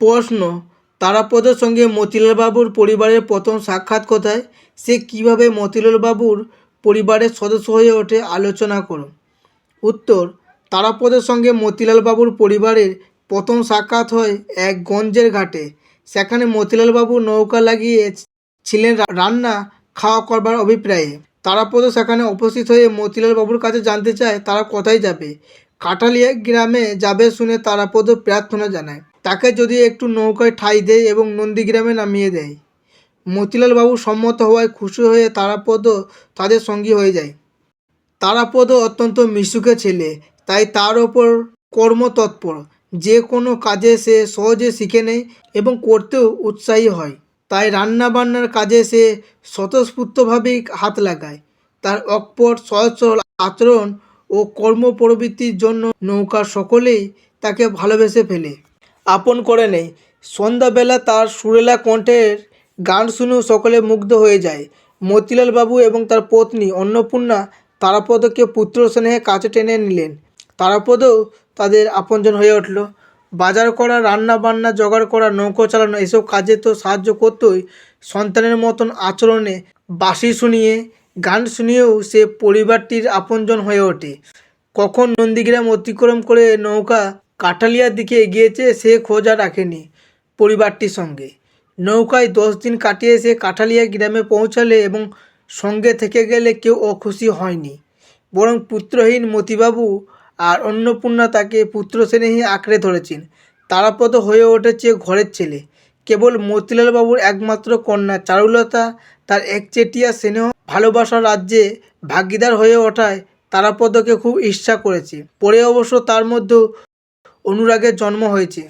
প্রশ্ন, তারাপদের সঙ্গে মতিলাল বাবুর পরিবারের প্রথম সাক্ষাৎ কোথায়? সে কীভাবে মতিলাল বাবুর পরিবারের সদস্য হয়ে ওঠে? আলোচনা করুন। উত্তর, তারাপদের সঙ্গে মতিলাল বাবুর পরিবারের প্রথম সাক্ষাৎ হয় এক গঞ্জের ঘাটে। সেখানে মতিলাল বাবু নৌকা লাগিয়ে ছিলেন রান্না খাওয়া করবার অভিপ্রায়ে। তারাপদ সেখানে উপস্থিত হয়ে মতিলাল বাবুর কাছে জানতে চায়, তারা কোথায় যাবে? কাটালিয়া গ্রামে যাবে শুনে তারাপদ প্রার্থনা জানায়। তাকে যদি একটু নৌকায় ঠাঁই দেয় এবং নন্দীগ্রামে নামিয়ে দেয়। মতিলাল বাবু সম্মত হওয়ায় খুশি হয়ে তারাপদ তাদের সঙ্গী হয়ে যায়। তারাপদ অত্যন্ত মিশুকে ছেলে, তাই তার ওপর কর্মতৎপর যে কোনো কাজে সে সহজে শিখে নেয় এবং করতেও উৎসাহী হয়। তাই রান্না বান্নার কাজে সে স্বতঃস্ফূর্তভাবেই হাত লাগায়। তার অকপট সহজ আচরণ ও কর্মপ্রবৃত্তির জন্য নৌকার সকলেই তাকে ভালোবেসে ফেলে। আপন করে নেয় সন্ধ্যাবেলা তার সুরেলা কণ্ঠের গান শুনেও সকলে মুগ্ধ হয়ে যায়। মতিলাল বাবু এবং তার পত্নী অন্নপূর্ণা তারাপদকে পুত্র স্নেহে কাছে টেনে নিলেন। তারাপদও তাদের আপনজন হয়ে উঠল। বাজার করা রান্না বান্না জোগাড় করা, নৌকো চালানো এসব কাজে তো সাহায্য করতোই। সন্তানের মতন আচরণে বাঁশি শুনিয়ে, গান শুনিয়েও সে পরিবারটির আপনজন হয়ে ওঠে। কখন নন্দীগ্রাম অতিক্রম করে নৌকা কাঠালিয়ার দিকে এগিয়েছে সে খোঁজা রাখেনি পরিবারটির সঙ্গে। নৌকায় দশ দিন কাটিয়ে সে কাঠালিয়া গ্রামে পৌঁছালে এবং সঙ্গে থেকে গেলে কেউ অখুশি হয়নি। বরং পুত্রহীন মতিবাবু আর অন্নপূর্ণা তাকে পুত্র স্নেহে আঁকড়ে ধরেছেন। তারাপদ হয়ে উঠেছে ঘরের ছেলে। কেবল মতিলালবাবুর একমাত্র কন্যা চারুলতা, তার একচেটিয়া স্নেহ ভালোবাসার রাজ্যে ভাগিদার হয়ে ওঠায় তারাপদকে খুব ঈর্ষা করেছে। পরে অবশ্য তার মধ্যেও অনুরাগের জন্ম হয়েছে।